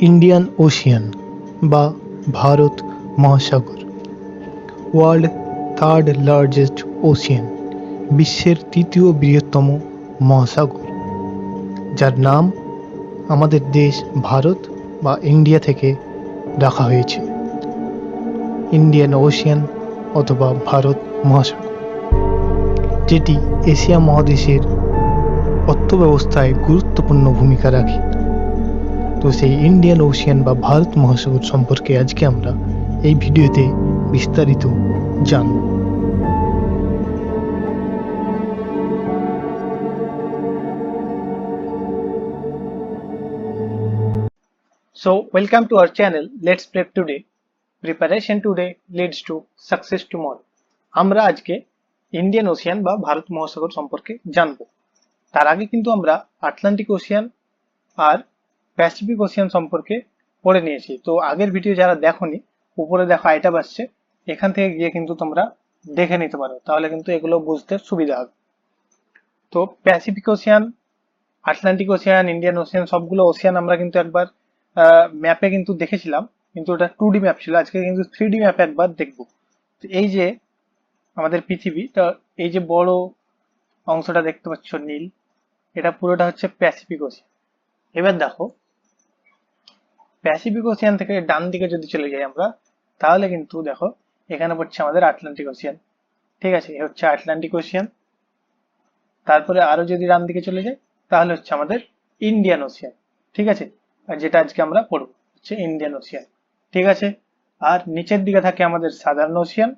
Indian Ocean বা ভারত মহাসাগর, world third largest Ocean, বিশ্বের তৃতীয় বৃহত্তম মহাসাগর, যার নাম আমাদের দেশ ভারত বা ইন্ডিয়া থেকে রাখা হয়েছে। ইন্ডিয়ান ওশিয়ান অথবা ভারত মহাসাগর, যেটি এশিয়া মহাদেশের অর্থব্যবস্থায় গুরুত্বপূর্ণ ভূমিকা রাখে। তো সেই ইন্ডিয়ান ওশিয়ান বা ভারত মহাসাগর সম্পর্কে আজকে আমরা এই ভিডিওতে বিস্তারিত জানব So, welcome to our channel. Let's prep today. Preparation today leads to success tomorrow. আমরা আজকে ইন্ডিয়ান ওশিয়ান বা ভারত মহাসাগর সম্পর্কে জানব তার আগে কিন্তু আমরা আটলান্টিক ওশিয়ান আর প্যাসিফিক ওশিয়ান সম্পর্কে পড়ে নিয়েছি। তো আগের ভিডিও যারা দেখোনি, উপরে দেখো আইটাম আসছে, এখান থেকে গিয়ে কিন্তু তোমরা দেখে নিতে পারো। তাহলে কিন্তু এগুলো বুঝতে সুবিধা হবে। তো Pacific ocean Atlantic ocean Indian ocean সবগুলো ওশিয়ান আমরা কিন্তু একবার ম্যাপে কিন্তু দেখেছিলাম। কিন্তু ওটা টু ডি ম্যাপ ছিল। আজকে কিন্তু থ্রি ডি ম্যাপে একবার দেখব। তো এই যে আমাদের পৃথিবী, তা এই যে বড় অংশটা দেখতে পাচ্ছ নীল, এটা পুরোটা হচ্ছে প্যাসিফিক ওশিয়ান এবার দেখো প্যাসিফিক ওশিয়ান থেকে ডান দিকে যদি চলে যাই আমরা, তাহলে কিন্তু দেখো, এখানে পড়ছে আমাদের আটলান্টিক ওশিয়ান ঠিক আছে হচ্ছে আটলান্টিক ওশিয়ান তারপরে আরও যদি ডান দিকে চলে যাই, তাহলে হচ্ছে আমাদের ইন্ডিয়ান ওশিয়ান ঠিক আছে? আর যেটা আজকে আমরা পড়ব, হচ্ছে ইন্ডিয়ান ওশিয়ান ঠিক আছে? আর নিচের দিকে থাকে আমাদের সাধারণ ওশিয়ান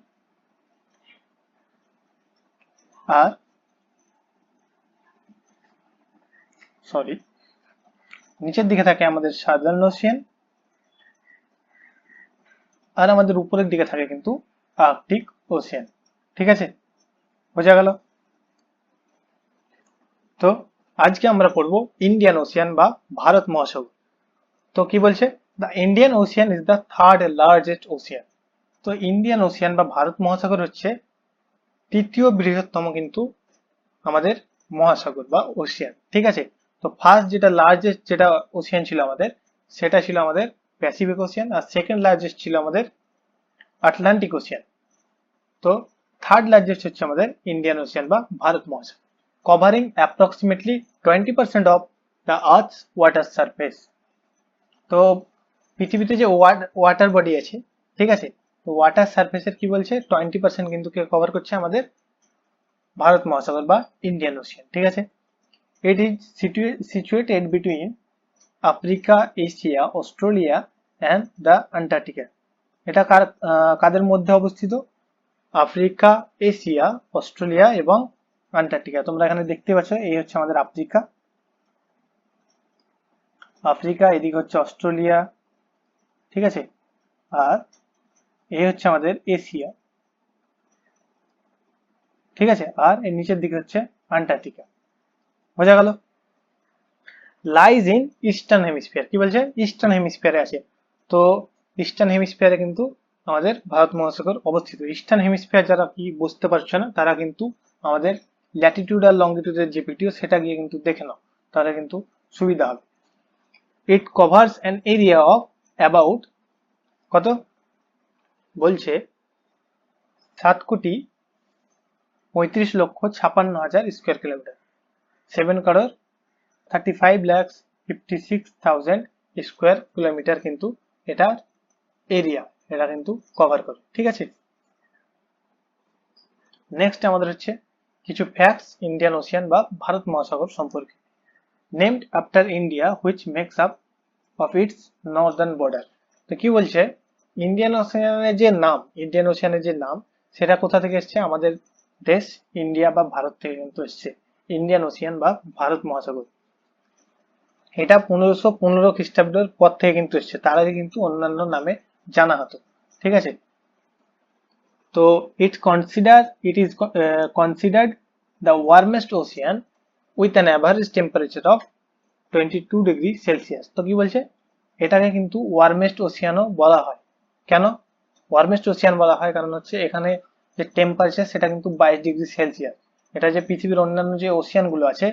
আর সরি নিচের দিকে থাকে আমাদের সাধারণ ওশিয়ান আর আমাদের উপরের দিকে থাকে কিন্তু আর্কটিক ওশিয়ান ঠিক আছে? বোঝা গেল? তো আজকে আমরা পড়ব ইন্ডিয়ান ওশিয়ান বা ভারত মহাসাগর। তো কি বলছে? The Indian ocean is the third largest ocean তো ইন্ডিয়ান ওশিয়ান বা ভারত মহাসাগর হচ্ছে তৃতীয় বৃহত্তম কিন্তু আমাদের মহাসাগর বা ওশিয়ান ঠিক আছে? তো ফার্স্ট যেটা লার্জেস্ট যেটা ওশিয়ান ছিল আমাদের, সেটা ছিল আমাদের প্যাসিফিক ওশিয়ান আর সেকেন্ড লার্জেস্ট ছিল আমাদের আটলান্টিক ওশিয়ান তো থার্ড লার্জেস্ট হচ্ছে আমাদের ইন্ডিয়ান ওশিয়ান বা ভারত মহাসাগর covering approximately twenty percent of the earth's water surface তো পৃথিবীতে যে ওয়াটার বডি আছে, ঠিক আছে? তো ওয়াটার সারফেসের কি বলছে? টোয়েন্টি পার্সেন্ট কিন্তু কে কভার করছে আমাদের ভারত মহাসাগর বা ইন্ডিয়ান ওশিয়ান ঠিক আছে? It is situated between Africa, Asia, Australia and the Antarctica এটা কার কাদের মধ্যে অবস্থিত? আফ্রিকা, এশিয়া, অস্ট্রেলিয়া এবং আন্টার্কটিকা তোমরা এখানে দেখতে পাচ্ছ, এই হচ্ছে আমাদের আফ্রিকা। আফ্রিকা, এদিক হচ্ছে অস্ট্রেলিয়া, ঠিক আছে? আর এই হচ্ছে আমাদের এশিয়া। ঠিক আছে? আর এর নিচের দিকে হচ্ছে আন্টার্কটিকা বোঝা গেল? লাইজ ইন ইস্টার্ন হেমিস্ফিয়ার কি বলছে? ইস্টার্ন হেমিস্ফিয়ারে আছে। তো ইস্টার্ন হেমিস্ফিয়ারে কিন্তু আমাদের ভারত মহাসাগর অবস্থিত। ইস্টার্ন হেমিস্ফিয়ার যারা কি বুঝতে পারছ না, তারা কিন্তু আমাদের ল্যাটিটিউড আর লংগিটিউডের যে ভিডিও সেটা গিয়ে কিন্তু দেখে নাও। তাহলে কিন্তু সুবিধা হবে। It covers an area of about কত? বলছে সাত কোটি পঁয়ত্রিশ লক্ষ ছাপান্ন হাজার square kilometre seven crore thirty five lakhs fifty six thousand square kilometre কিন্তু এটার এরিয়া এটা কিন্তু কভার করে, ঠিক আছে? নেক্সট আমাদের হচ্ছে কিছু ফ্যাক্টস ইন্ডিয়ান ওশিয়ান বা ভারত মহাসাগর সম্পর্কে। Named after India which makes up of its northern border তো কি বলছে? ইন্ডিয়ান ওশিয়ানের যে নাম ইন্ডিয়ান ওশিয়ানের যে নাম, সেটা কোথা থেকে এসছে? আমাদের দেশ ইন্ডিয়া বা ভারত থেকে কিন্তু এসছে। ইন্ডিয়ান ওশিয়ান বা ভারত মহাসাগর। এটা পনেরোশো পনেরো খ্রিস্টাব্দের পর থেকে কিন্তু এসছে। তার আগে কিন্তু অন্যান্য নামে জানা হতো। ঠিক আছে? তো it consider it is considered the warmest ocean with an average temperature of twenty two degree Celsius তো কি বলছে? এটাকে কিন্তু ওয়ার্মেস্ট ওশিয়ানও বলা হয়। কেন? ওয়ার্মেস্ট ওশিয়ান বলা হয় কারণ হচ্ছে এখানে যে টেম্পারেচার সেটা কিন্তু বাইশ ডিগ্রি সেলসিয়াস এটা যে পৃথিবীর অন্যান্য যে ওশিয়ানগুলো আছে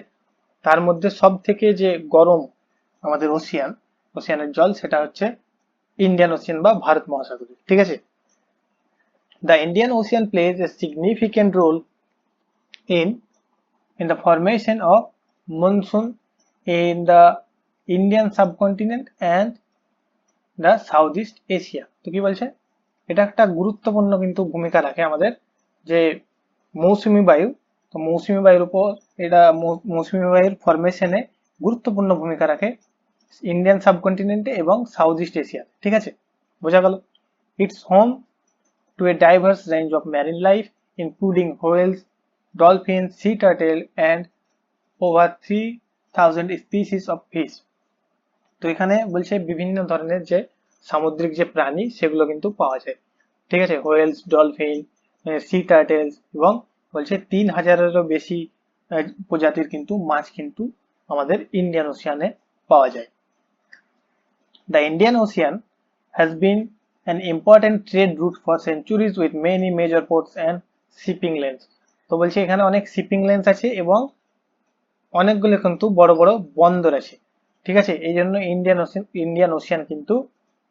তার মধ্যে সব থেকে যে গরম আমাদের ওশিয়ান ওশিয়ানের জল, সেটা হচ্ছে ইন্ডিয়ান ওশিয়ান বা ভারত মহাসাগর ঠিক আছে? The Indian ocean plays a significant role in in in the formation of monsoon in the Indian subcontinent and the Southeast Asia. তো কি বলছে? এটা একটা গুরুত্বপূর্ণ কিন্তু ভূমিকা রাখে আমাদের যে মৌসুমি বায়ু তো মৌসুমী বায়ুর উপর এটা মৌসুমী বায়ুর ফরমেশনে গুরুত্বপূর্ণ ভূমিকা রাখে ইন্ডিয়ান সাবকন্টিনেন্টে এবং সাউথ ইস্ট এশিয়া ঠিক আছে? বোঝা গেল? It's home to a diverse range of marine life, including whales, dolphins, sea turtle, and over 3000 species of fish. তো এখানে বলছে বিভিন্ন ধরনের যে সামুদ্রিক যে প্রাণী সেগুলো কিন্তু পাওয়া যায়। ঠিক আছে? হোয়েলস ডলফিন সি টার্টেলস এবং বলছে তিন হাজারেরও বেশি প্রজাতির কিন্তু মাছ কিন্তু আমাদের ইন্ডিয়ান ওশিয়ানে পাওয়া যায়। The Indian Ocean has been an important trade route for centuries with many major ports and shipping lanes. তো বলছে এখানে অনেক শিপিং লেন্স আছে এবং অনেকগুলো কিন্তু বড় বড় বন্দর আছে। ঠিক আছে? এই জন্য ইন্ডিয়ান ওশিয়ান ইন্ডিয়ান ওশিয়ান কিন্তু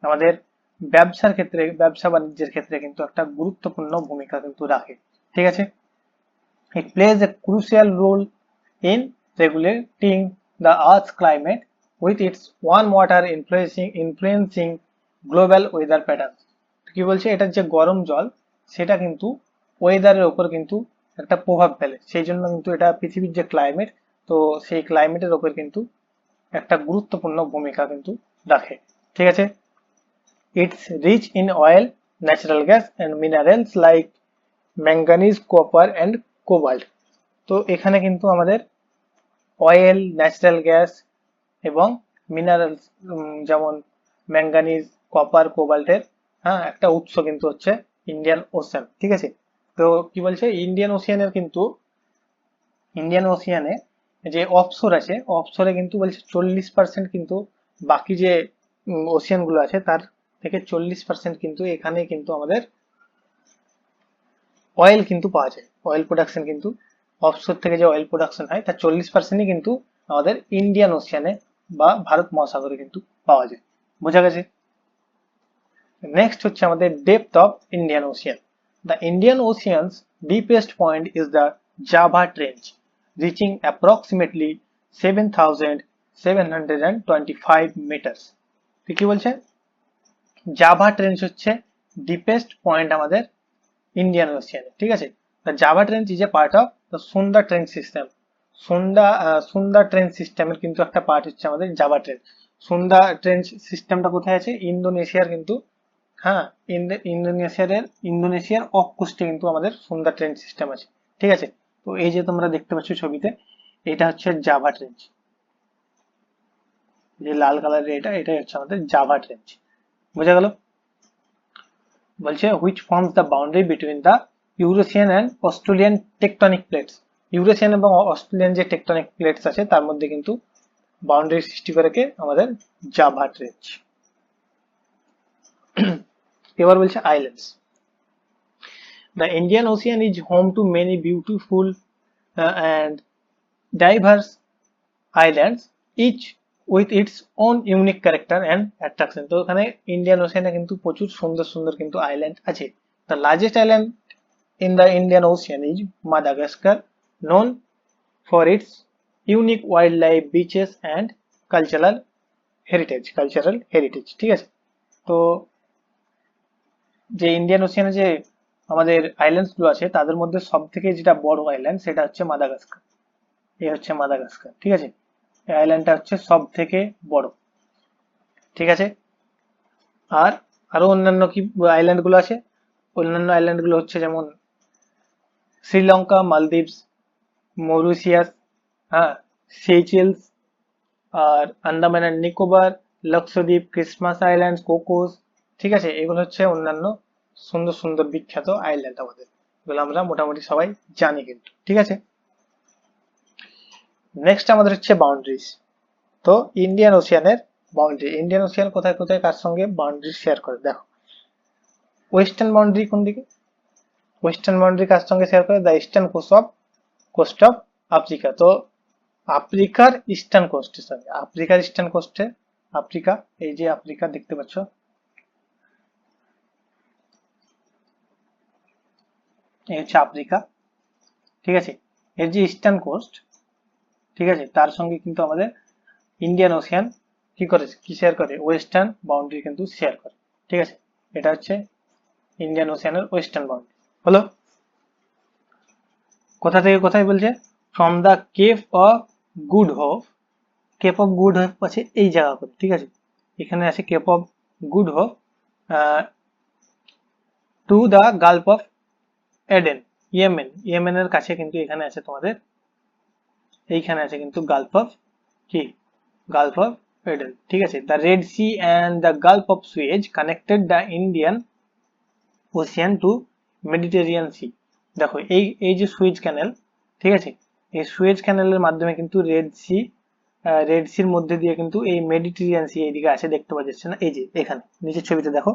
আমাদের ব্যবসার ক্ষেত্রে, ব্যবসা বাণিজ্যের ক্ষেত্রে কিন্তু একটা গুরুত্বপূর্ণ ভূমিকা কিন্তু রাখে। ঠিক আছে? It plays a crucial role in regulating the Earth's climate with its warm water influencing influencing global weather patterns. কি বলছে? এটার যে গরম জল, সেটা কিন্তু ওয়েদারের উপর কিন্তু একটা প্রভাব ফেলে। সেই জন্য কিন্তু এটা পৃথিবীর যে ক্লাইমেট তো সেই ক্লাইমেটের উপর কিন্তু একটা গুরুত্বপূর্ণ ভূমিকা কিন্তু রাখে। ঠিক আছে? It's rich in oil natural gas and minerals like manganese copper and cobalt. তো এখানে কিন্তু আমাদের অয়েল ন্যাচারাল গ্যাস এবং মিনারেলস যেমন ম্যাঙ্গানিজ কপার কোবাল্টের হ্যাঁ একটা উৎস কিন্তু হচ্ছে ইন্ডিয়ান ওশান ঠিক আছে? তো কি বলছে? ইন্ডিয়ান ওশিয়ানের কিন্তু ইন্ডিয়ান ওশিয়ানে যে অফশোর আছে অফশোরে কিন্তু বলছে চল্লিশ পার্সেন্ট কিন্তু বাকি যে ওশিয়ানগুলো আছে, তার থেকে চল্লিশ পার্সেন্ট কিন্তু এখানে কিন্তু আমাদের অয়েল কিন্তু পাওয়া যায়। অয়েল প্রোডাকশন কিন্তু অফশোর থেকে যে অয়েল প্রোডাকশন হয়, তার চল্লিশ পার্সেন্টই কিন্তু আমাদের ইন্ডিয়ান ওশিয়ানে বা ভারত মহাসাগরে কিন্তু পাওয়া যায়। বোঝা গেছে? নেক্সট হচ্ছে আমাদের depth of Indian ocean the Indian ocean's deepest point is the Java trench reaching approximately seven thousand seven hundred and twenty five meters কি বলছে জাভা ট্রেঞ্চ হচ্ছে ডিপেস্ট পয়েন্ট আমাদের ইন্ডিয়ান ওশিয়ানে ঠিক আছে? Java trench is a part of Sunda train system Sunda Sunda train সিস্টেমের কিন্তু একটা পার্ট হচ্ছে আমাদের জাভা ট্রেন সুন্দা ট্রেন সিস্টেমটা কোথায় আছে? ইন্দোনেশিয়ার কিন্তু হ্যাঁ ইন্দো- ইন্দোনেশিয়ার ইন্দোনেশিয়ার অফ কোস্টে কিন্তু আমাদের সুন্দা ট্রেন সিস্টেম আছে। ঠিক আছে? তো এই যে তোমরা দেখতে পাচ্ছ ছবিতে, এটা হচ্ছে জাভা ট্রেঞ্চ যে লাল কালারের এটা, এটাই হচ্ছে আমাদের জাভা ট্রেঞ্চ বোঝা গেল? বলছে which forms the boundary between the Eurasian and Australian tectonic plates Eurasian এবং অস্ট্রেলিয়ান যে টেকটনিক প্লেটস আছে, তার মধ্যে কিন্তু বাউন্ডারি সৃষ্টি করে কে? আমাদের জাভা ট্রেঞ্চ এবার বলছে islands the Indian ocean is home to many beautiful and diverse islands each with its own unique character and attraction তো ওখানে ইন্ডিয়ান ওশিয়ানে কিন্তু প্রচুর সুন্দর সুন্দর কিন্তু আইল্যান্ড আছে। The largest island in the Indian ocean is Madagascar known for its unique wildlife, beaches and cultural heritage, cultural heritage ঠিক আছে? তো যে ইন্ডিয়ান ওশিয়ানে যে আমাদের আইল্যান্ডসগুলো আছে তাদের মধ্যে সব থেকে যেটা বড় আইল্যান্ড সেটা হচ্ছে মাদাগাস্কার এই হচ্ছে মাদাগাস্কার ঠিক আছে? এই আইল্যান্ডটা হচ্ছে সব থেকে বড়। ঠিক আছে? আর আরও অন্যান্য কি আইল্যান্ডগুলো আছে? অন্যান্য আইল্যান্ডগুলো হচ্ছে যেমন শ্রীলঙ্কা, মালদ্বীপস, মরিশিয়াস হ্যাঁ Seychelles R Andaman and Nicobar, Lakshadweep Christmas Island Cocos ঠিক আছে? এগুলো হচ্ছে অন্যান্য সুন্দর সুন্দর বিখ্যাত আইল্যান্ড আমাদের। এগুলো আমরা মোটামুটি সবাই জানি কিন্তু। ঠিক আছে? নেক্সট আমাদের হচ্ছে বাউন্ডারিজ তো ইন্ডিয়ান ওশিয়ানের বাউন্ডারি ইন্ডিয়ান ওশিয়ান কোথায় কোথায় কার সঙ্গে বাউন্ডারি শেয়ার করে? দেখো ওয়েস্টার্ন বাউন্ডারি কোন দিকে? ওয়েস্টার্ন বাউন্ডারি কার সঙ্গে শেয়ার করে? The eastern coast of coast of Africa তো আফ্রিকার ইস্টার্ন কোস্টের সঙ্গে আফ্রিকার ইস্টার্ন কোস্টে আফ্রিকা এই যে আফ্রিকা দেখতে পাচ্ছ। এই হচ্ছে আফ্রিকা ঠিক আছে? এর যে ইস্টার্ন কোস্ট ঠিক আছে? তার সঙ্গে কিন্তু আমাদের ইন্ডিয়ান ওশিয়ান কি করে? কি শেয়ার করে? ওয়েস্টার্ন বাউন্ডারি কিন্তু শেয়ার করে। ঠিক আছে? এটা হচ্ছে ইন্ডিয়ান ওশিয়ানের ওয়েস্টার্ন বাউন্ডারি হলো? কোথা থেকে কোথায় বলছে? From the Cape of Good Hope Cape of Good Hope আছে এই জায়গা করে ঠিক আছে? এখানে আছে Cape of Good Hope to the Gulf of Aden Yemen ইয়েমেনের কাছে কিন্তু এখানে আছে তোমাদের এইখানে আছে কিন্তু গালফ অফ কি? গালফ অফ এডেন ঠিক আছে? The Red Sea and the Gulf of Suez connected the Indian Ocean to Mediterranean Sea দেখো, এই এই যে সুয়েজ ক্যানেল ঠিক আছে? এই সুয়েজ ক্যানেলের মাধ্যমে কিন্তু রেড সি রেড সির মধ্যে দিয়ে কিন্তু এই মেডিটেরিয়ান সি এইদিকে আসে, দেখতে পাওয়া যাচ্ছে না? এই যে, এখানে, নিচের ছবিতে দেখো।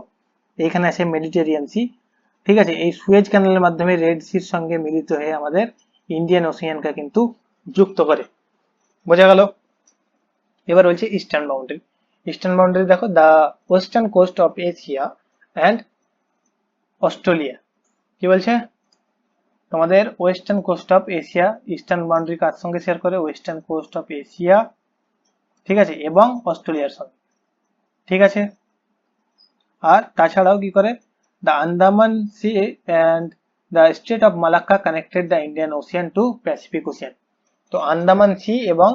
এইখানে আছে মেডিটেরিয়ান সি ঠিক আছে? এই সুয়েজ ক্যানেলের মাধ্যমে রেড সির সঙ্গে মিলিত হয়ে আমাদের ইন্ডিয়ান ওশিয়ানকে কিন্তু যুক্ত করে। বোঝা গেল? এবার বলছে ইস্টার্ন বাউন্ডারি ইস্টার্ন বাউন্ডারি দেখো the western coast of Asia and Australia কি বলছে? তোমাদের western coast of Asia eastern boundary কার সঙ্গে শেয়ার করে? ওয়েস্টার্ন কোস্ট অফ এশিয়া ঠিক আছে? এবং অস্ট্রেলিয়ার সঙ্গে। ঠিক আছে? আর তাছাড়াও কি করে? The Andaman Sea and the state of Malacca connected the Indian Ocean to Pacific Ocean তো আন্দামান সি এবং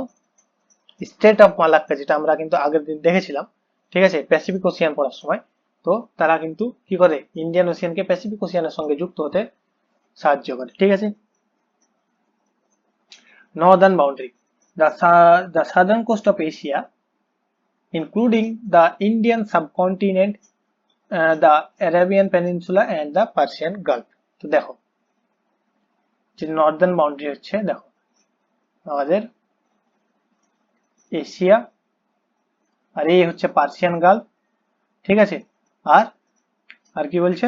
স্টেট অফ মালাক্কা যেটা আমরা কিন্তু আগের দিন দেখেছিলাম ঠিক আছে প্যাসিফিক ওশিয়ান পড়ার সময়। তো তারা কিন্তু কি করে? ইন্ডিয়ান ওশিয়ানকে প্যাসিফিক ওশিয়ানের সঙ্গে যুক্ত হতে সাহায্য করে ঠিক আছে? Northern the, the southern coast of Asia, including the Indian subcontinent, uh, the Arabian Peninsula and the Persian Gulf. তো দেখো যে নর্দার্ন বাউন্ডারি হচ্ছে দেখো। আমাদের এশিয়া, আর এই হচ্ছে পার্সিয়ান গালফ ঠিক আছে? আর আর কি বলছে?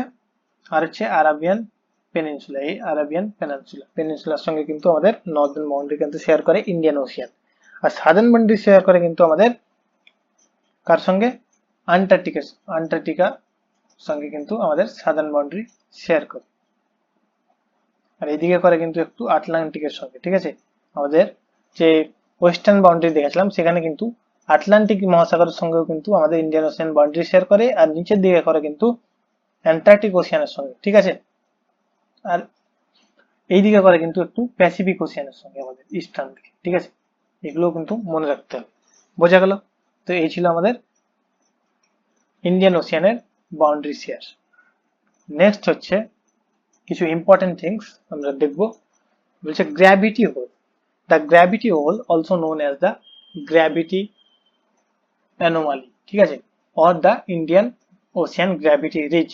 আর হচ্ছে আরাবিয়ান পেনিনসুলা, এই আরাবিয়ান পেনিনসুলা, পেনিনসুলার সঙ্গে কিন্তু আমাদের নর্দার্ন বাউন্ডারি কিন্তু শেয়ার করে ইন্ডিয়ান ওশিয়ান আর সাদার্ন বাউন্ডারি শেয়ার করে কিন্তু আমাদের কার সঙ্গে? আন্টার্কটিকা আন্টার্কটিকা সঙ্গে কিন্তু আমাদের সাদার্ন বাউন্ডারি শেয়ার করে। আর এইদিকে করে কিন্তু একটু আটলান্টিকের সঙ্গে, ঠিক আছে? আমাদের যে ওয়েস্টার্ন বাউন্ডারি দেখেছিলাম, সেখানে কিন্তু আটলান্টিক মহাসাগরের সঙ্গেও কিন্তু আমাদের ইন্ডিয়ান ওশিয়ান বাউন্ডারি শেয়ার করে আর নিচের দিকে করে কিন্তু অ্যান্টার্কটিক ওশিয়ানের সঙ্গে, ঠিক আছে? আর এই দিকে করে কিন্তু একটু প্যাসিফিক ওশিয়ানের সঙ্গে আমাদের ইস্টার্ন দিকে, ঠিক আছে? এগুলো কিন্তু মনে রাখতে হবে। বোঝা গেল? তো এই ছিল আমাদের ইন্ডিয়ান ওশিয়ানের বাউন্ডারি শেয়ার নেক্সট হচ্ছে কিছু ইম্পর্টেন্ট থিংস আমরা দেখব। বলছে gravity hole. The gravity hole also known as the gravity anomaly ঠিক আছে? Or the Indian Ocean gravity reach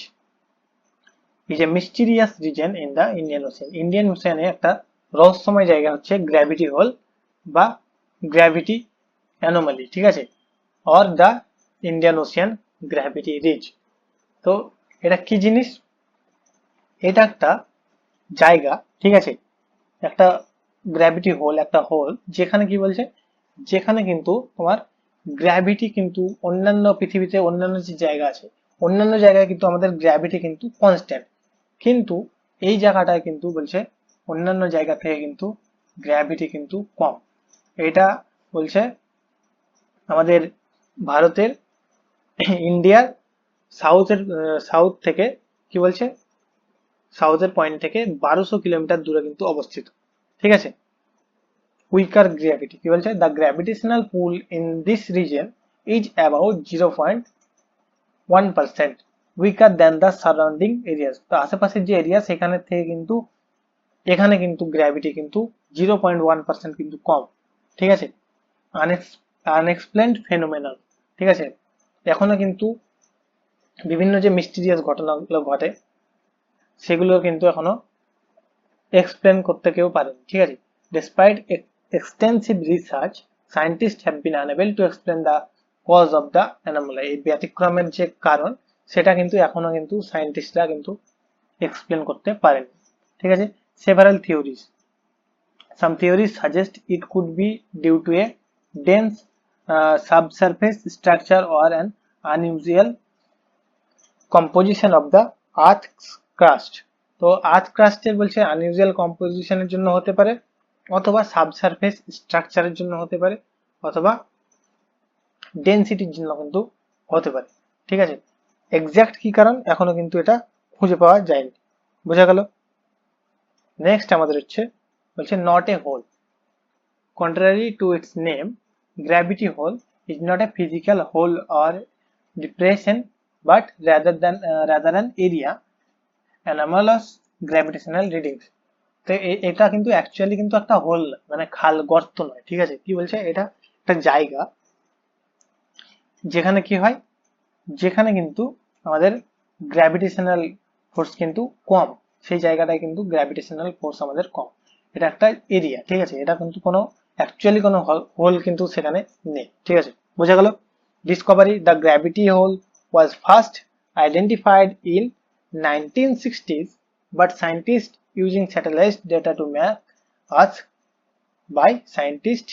is a mysterious reason in the Indian Ocean Indian ওশিয়ানে একটা রহস্যময় জায়গা হচ্ছে গ্র্যাভিটি হোল বা গ্র্যাভিটি অ্যানোমালি ঠিক আছে? Or the Indian Ocean gravity reach তো এটা কি জিনিস? এটা একটা জায়গা, ঠিক আছে? একটা গ্র্যাভিটি হোল একটা হোল যেখানে কি বলছে? যেখানে কিন্তু তোমার গ্র্যাভিটি কিন্তু অন্যান্য পৃথিবীতে অন্যান্য যে জায়গা আছে, অন্যান্য জায়গায় কিন্তু আমাদের গ্র্যাভিটি কিন্তু কনস্ট্যান্ট কিন্তু এই জায়গাটায় কিন্তু বলছে অন্যান্য জায়গা থেকে কিন্তু গ্র্যাভিটি কিন্তু কম। এটা বলছে আমাদের ভারতের, ইন্ডিয়ার সাউথের সাউথ থেকে কি বলছে? সাউথের পয়েন্ট থেকে বারোশো কিলোমিটার দূরে কিন্তু অবস্থিত। ঠিক আছে? উইকার গ্র্যাভিটি কি বলছে? The gravitational pull in this reason is about zero point one percent weaker than the surrounding areas তো আশেপাশের যে এরিয়া সেখানে থেকে কিন্তু, এখানে কিন্তু গ্র্যাভিটি কিন্তু জিরো পয়েন্ট ওয়ান পার্সেন্ট কিন্তু কম। ঠিক আছে? আনএক্সপ্লেন্ড ফেনোমেনাল ঠিক আছে? এখনও কিন্তু বিভিন্ন যে মিস্টিরিয়াস ঘটনাগুলো ঘটে, সেগুলো কিন্তু এখনও এক্সপ্লেন করতে কেউ পারেনি, ঠিক আছে? Despite extensive research scientist have been unable to explain the cause of the anomaly এই ব্যতিক্রমের যে কারণ, সেটা কিন্তু এখনও কিন্তু সায়েন্টিস্টরা কিন্তু এক্সপ্লেন করতে পারেনি, ঠিক আছে? Several theories some theories suggest it could be due to a dense subsurface structure or an unusual composition of the earth crust তো আর্থ ক্রাস্টের বলছে আনইউজুয়াল কম্পোজিশনের জন্য হতে পারে, অথবা সাবসারফেস স্ট্রাকচারের জন্য হতে পারে, অথবা ডেনসিটির জন্য কিন্তু হতে পারে। ঠিক আছে? এক্স্যাক্ট কি কারণ এখনও কিন্তু এটা খুঁজে পাওয়া যায়নি। বোঝা গেল? নেক্সট আমাদের হচ্ছে, বলছে not a hole contrary to its name gravity hole is not a physical hole or depression but rather than rather rather an area anomalous readings তো এটা কিন্তু অ্যাকচুয়ালি কিন্তু একটা হোল মানে খাল, গর্ত নয়, ঠিক আছে? কি বলছে? এটা একটা জায়গা, যেখানে কি হয়? যেখানে কিন্তু আমাদের গ্র্যাভিটেশনাল ফোর্স কিন্তু কম, সেই জায়গাটায় কিন্তু গ্র্যাভিটেশনাল ফোর্স আমাদের কম। এটা একটা এরিয়া ঠিক আছে? এটা কিন্তু কোনো অ্যাকচুয়ালি কোনো হোল কিন্তু সেখানে নেই, ঠিক আছে? বোঝা গেল? Discovery the gravity hole was first identified in nineteen sixties but scientist using satellite data to map earth by scientist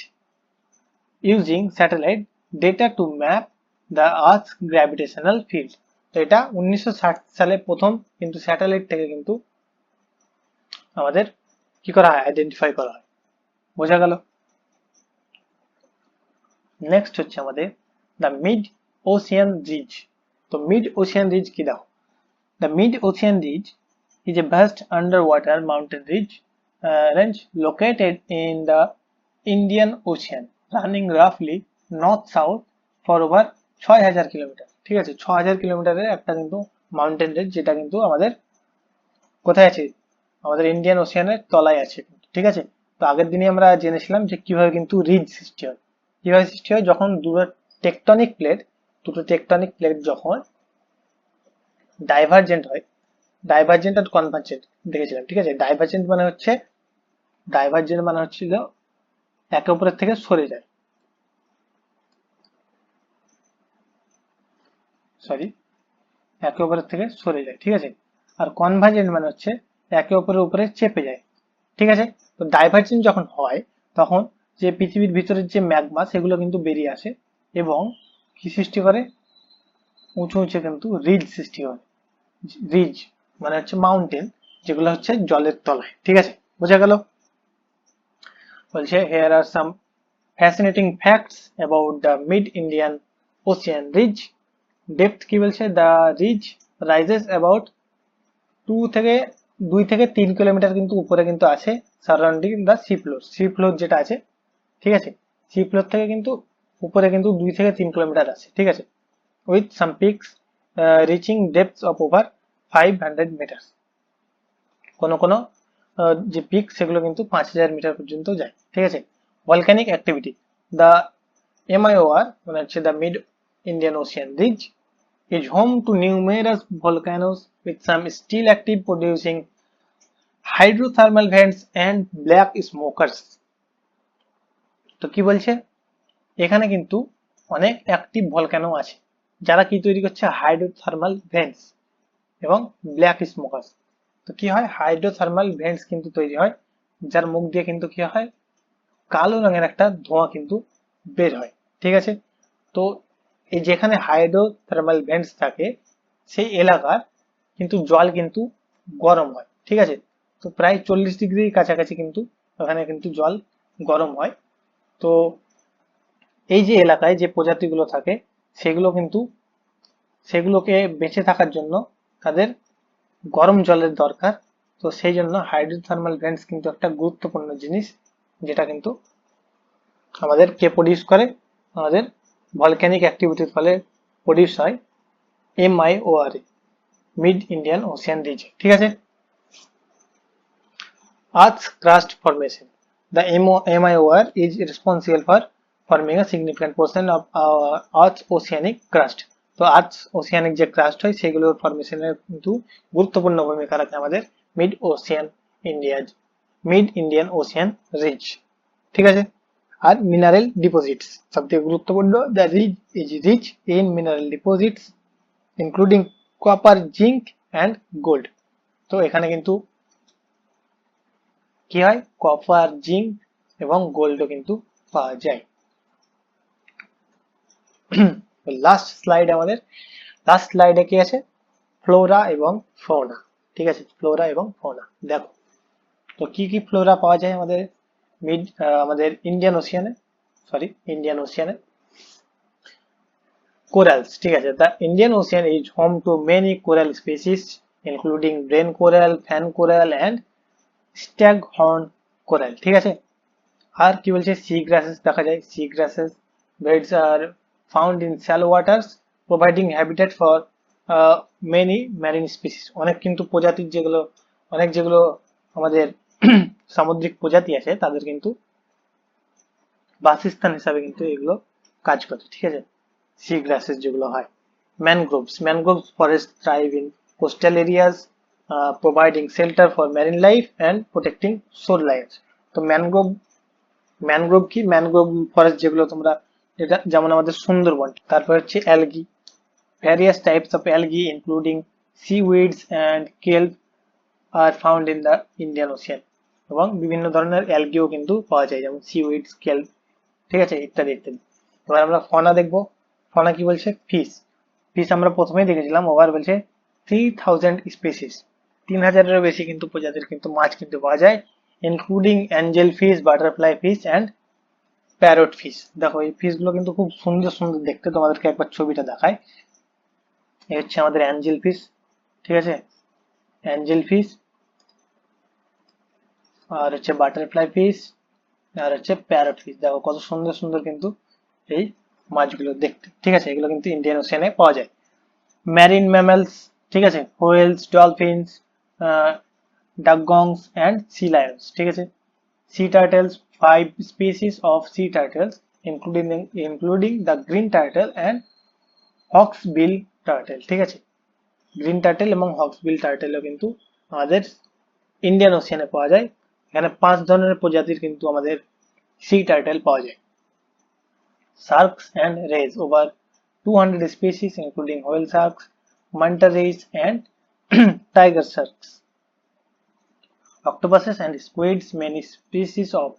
using satellite data to map the earth gravitational field তো এটা উনিশশো ষাট সালে প্রথম, কিন্তু স্যাটেলাইট থেকে কিন্তু আমাদের কি করা হয়? আইডেন্টিফাই করা হয়। বোঝা গেল? নেক্সট হচ্ছে আমাদের দ্য মিড ওশিয়ান রিজ তো মিড ওশিয়ান রিজ কি দেখো? Mid ocean ridge is a vast underwater mountain ridge uh, range located in the Indian Ocean running roughly north south for over ছয় হাজার কিলোমিটার ঠিক আছে ছ হাজার কিলোমিটারের একটা কিন্তু মাউন্টেন রেঞ্জ যেটা কিন্তু আমাদের কোথায় আছে? আমাদের ইন্ডিয়ান ওশিয়ানের তলায় আছে ঠিক আছে? তো আগের দিনে আমরা জেনেছিলাম যে কীভাবে কিন্তু রিজ সৃষ্টি হয়। কীভাবে সৃষ্টি হয়? যখন দুটো টেকটনিক প্লেট দুটো টেকটনিক প্লেট যখন ডাইভারজেন্ট হয় ডাইভার্জেন্ট আর কনভার্জেন্ট দেখেছিলাম, ঠিক আছে? ডাইভার্জেন্ট মানে হচ্ছে ডাইভার্জেন্ট মানে হচ্ছিল একে অপরের থেকে সরে যায়। সরি একে অপরের থেকে সরে যায়, ঠিক আছে? আর কনভার্জেন্ট মানে হচ্ছে একে অপরের উপরে চেপে যায়, ঠিক আছে? তো ডাইভার্জেন্ট যখন হয়, তখন যে পৃথিবীর ভিতরের যে ম্যাগমা, সেগুলো কিন্তু বেরিয়ে আসে এবং কি সৃষ্টি করে? উঁচু উঁচু কিন্তু রিজ সৃষ্টি করে রিজ মানে হচ্ছে মাউন্টেন যেগুলো হচ্ছে জলের তলায়। ঠিক আছে? বোঝা গেল? বলছে here are some fascinating facts about the mid Indian Ocean ridge depth কি বলছে? The ridge rises about two থেকে, দুই থেকে তিন কিলোমিটার কিন্তু উপরে কিন্তু আছে surrounding the sea floor sea floor যেটা আছে। ঠিক আছে? সি ফ্লোর থেকে কিন্তু উপরে কিন্তু দুই থেকে তিন কিলোমিটার আছে। ঠিক আছে? With some peaks reaching depth of over five hundred metre কোনো কোনো যে পিক সেগুলো কিন্তু পাঁচ হাজার মিটার পর্যন্ত যায়। ঠিক আছে? ভলক্যানিক অ্যাক্টিভিটি দ্য এমআইওআর মানে হচ্ছে the mid Indian Ocean ridge is home to numerous volcanoes with some still active producing hydrothermal vents and black smokers তো কি বলছে? এখানে কিন্তু অনেক অ্যাক্টিভ ভলক্যানো আছে। যারা কি তৈরি করছে? হাইড্রোথার্মাল ভেন্টস এবং ব্ল্যাক স্মোকার্স তো কি হয়? হাইড্রোথার্মাল ভেন্টস কিন্তু তৈরি হয়, যার মুখ দিয়ে কিন্তু কি হয়? কালো রঙের একটা ধোঁয়া কিন্তু বের হয়। ঠিক আছে? তো এই যেখানে হাইড্রোথার্মাল ভেন্টস থাকে, সেই এলাকার কিন্তু জল কিন্তু গরম হয়। ঠিক আছে? তো প্রায় চল্লিশ ডিগ্রির কাছাকাছি কিন্তু ওখানে কিন্তু জল গরম হয়। তো এই যে এলাকায় যে প্রজাতিগুলো থাকে সেগুলো কিন্তু, সেগুলোকে বেঁচে থাকার জন্য তাদের গরম জলের দরকার। তো সেই জন্য হাইড্রোথার্মাল ভেন্টস কিন্তু একটা গুরুত্বপূর্ণ জিনিস, যেটা কিন্তু আমাদের কে প্রডিউস করে? আমাদের ভলক্যানিক অ্যাক্টিভিটির ফলে প্রডিউস হয় এম আই ও আর এ মিড ইন্ডিয়ান ওশিয়ান রিজ ঠিক আছে? Earth crust formation the MIOR is responsible for forming a significant portion of uh, Earth's oceanic crust. তো আর্থ ওসিয়ানিক যে ক্রাস্ট হয় সেগুলোর ফরমেশনের কিন্তু গুরুত্বপূর্ণ ভূমিকা রাখে আমাদের mid ocean India mid Indian Ocean ridge ঠিক আছে? আর মিনারেল ডিপোজিটস সবথেকে গুরুত্বপূর্ণ the ridge is rich in mineral deposits including copper zinc and gold তো এখানে কিন্তু কি হয়? কপার জিঙ্ক এবং গোল্ডও কিন্তু পাওয়া যায়। লাস্ট স্লাইড আমাদের। লাস্ট স্লাইডে কি আছে? ফ্লোরা এবং ফোনা ঠিক আছে? ফ্লোরা এবং ফোনা দেখো। তো কি কি ফ্লোরা পাওয়া যায় আমাদের মিড আমাদের ইন্ডিয়ান ওশিয়ানে সরি ইন্ডিয়ান ওশিয়ানে corals ঠিক আছে? the indian ocean is home to many coral species, including brain coral, fan coral, and staghorn coral ঠিক আছে? আর কি বলছে? সি গ্রাসেস দেখা যায়। Sea grasses beds are found in shallow waters, providing habitat for many marine species. অনেক কিন্তু প্রজাতির যেগুলো, অনেক যেগুলো আমাদের সামুদ্রিক প্রজাতি আছে, তাদের কিন্তু বাসস্থান হিসাবে কিন্তু এগুলো কাজ করে, ঠিক আছে? সি গ্রাসেস যেগুলো হয় mangroves mangrove forest thrive in coastal areas providing shelter for marine life and protecting shore life তো ম্যানগ্রোভ ম্যানগ্রোভ কি? ম্যানগ্রোভ ফরেস্ট যেগুলো তোমরা যেটা যেমন আমাদের সুন্দরবন, তারপর হচ্ছে algae, various types of algae including seaweeds and kelp are found in the Indian Ocean. এবং বিভিন্ন ধরনের অ্যালগিও কিন্তু পাওয়া যায়, যেমন সিউইডস কেল্প ঠিক আছে, ইত্যাদি ইত্যাদি। এবার আমরা ফনা দেখব। ফনা কি বলছে? ফিশ ফিশ আমরা প্রথমেই দেখেছিলাম, ওভার বলছে থ্রি থাউজেন্ড স্পিসিস তিন হাজারেরও বেশি কিন্তু প্রজাতির কিন্তু মাছ কিন্তু পাওয়া যায় including angel fish butterfly fish and parrot fish দেখো, এই ফিশগুলো কিন্তু খুব সুন্দর সুন্দর দেখতে, তোমাদেরকে একবার ছবিটা দেখায় এ হচ্ছে আমাদের অ্যাঞ্জেল ফিশ ঠিক আছে? অ্যাঞ্জেল ফিশ আর হচ্ছে বাটারফ্লাই ফিশ আর হচ্ছে প্যারট ফিশ দেখো, কত সুন্দর সুন্দর কিন্তু এই মাছগুলো দেখতে, ঠিক আছে? এগুলো কিন্তু ইন্ডিয়ান ওশিয়ানে পাওয়া যায়। ম্যারিন ম্যামেলস ঠিক আছে? Whales dolphins dugongs and sea lions ঠিক আছে? Sea turtles Five species of sea turtles including including the green turtle and hawksbill turtle ঠিক আছে গ্রিন টার্টেল এবং হক্স বিল টার্টেলও কিন্তু আমাদের ইন্ডিয়ান ওশিয়ানে পাওয়া যায় এখানে পাঁচ ধরনের প্রজাতির কিন্তু আমাদের সি টার্টেল পাওয়া যায় sharks and rays over 200 species including whale sharks, manta rays and tiger sharks. Octopuses and squids, many species of uh,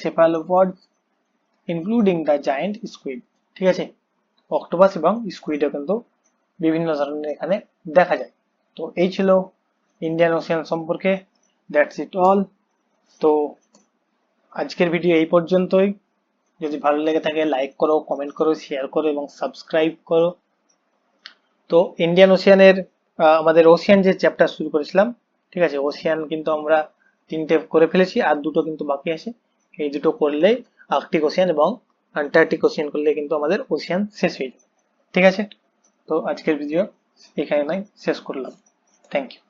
cephalopods including the giant squid ঠিক আছে? অক্টোপাস এবং স্কুইডও কিন্তু বিভিন্ন ধরনের এখানে দেখা যায়। তো এই ছিল ইন্ডিয়ান ওশিয়ান সম্পর্কে দ্যাটস ইট অল তো আজকের ভিডিও এই পর্যন্তই। যদি ভালো লেগে থাকে লাইক করো কমেন্ট করো শেয়ার করো এবং সাবস্ক্রাইব করো। তো ইন্ডিয়ান ওশিয়ানের আমাদের ওশিয়ান যে চ্যাপ্টার শুরু করেছিলাম, ঠিক আছে? ওশিয়ান কিন্তু আমরা তিনটে করে ফেলেছি, আর দুটো কিন্তু বাকি আছে। এই দুটো করলে আর্কটিক ওশিয়ান এবং আন্টার্কটিক ওশিয়ান করলে কিন্তু আমাদের ওশিয়ান শেষ হয়ে যাবে। ঠিক আছে? তো আজকের ভিডিও এখানে শেষ করলাম। Thank you